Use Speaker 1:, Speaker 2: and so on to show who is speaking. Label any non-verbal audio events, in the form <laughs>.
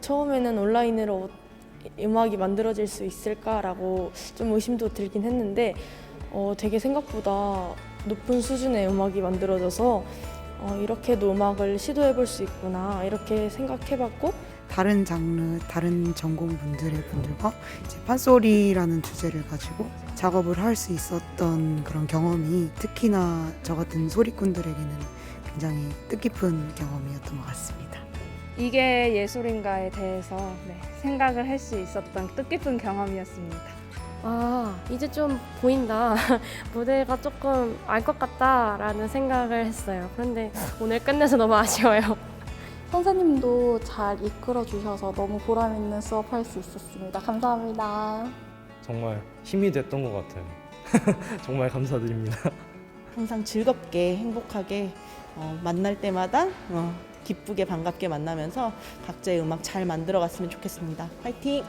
Speaker 1: 처음에는 온라인으로 음악이 만들어질 수 있을까라고 좀 의심도 들긴 했는데 어, 되게 생각보다 높은 수준의 음악이 만들어져서 어, 이렇게도 음악을 시도해 볼 수 있구나 이렇게 생각해 봤고.
Speaker 2: 다른 장르, 다른 전공 분들의 분들과 이제 판소리라는 주제를 가지고 작업을 할 수 있었던 그런 경험이 특히나 저 같은 소리꾼들에게는 굉장히 뜻깊은 경험이었던 것 같습니다.
Speaker 3: 이게 예술인가에 대해서 네, 생각을 할 수 있었던 뜻깊은 경험이었습니다.
Speaker 4: 아, 이제 좀 보인다. <laughs> 무대가 조금 알 것 같다라는 생각을 했어요. 그런데 오늘 끝내서 너무 아쉬워요. <laughs>
Speaker 5: 선생님도 잘 이끌어 주셔서 너무 보람 있는 수업 할 수 있었습니다. 감사합니다.
Speaker 6: 정말 힘이 됐던 것 같아요. <laughs> 정말 감사드립니다.
Speaker 7: 항상 즐겁게 행복하게 어, 만날 때마다 어, 기쁘게 반갑게 만나면서 각자의 음악 잘 만들어 갔으면 좋겠습니다. 파이팅!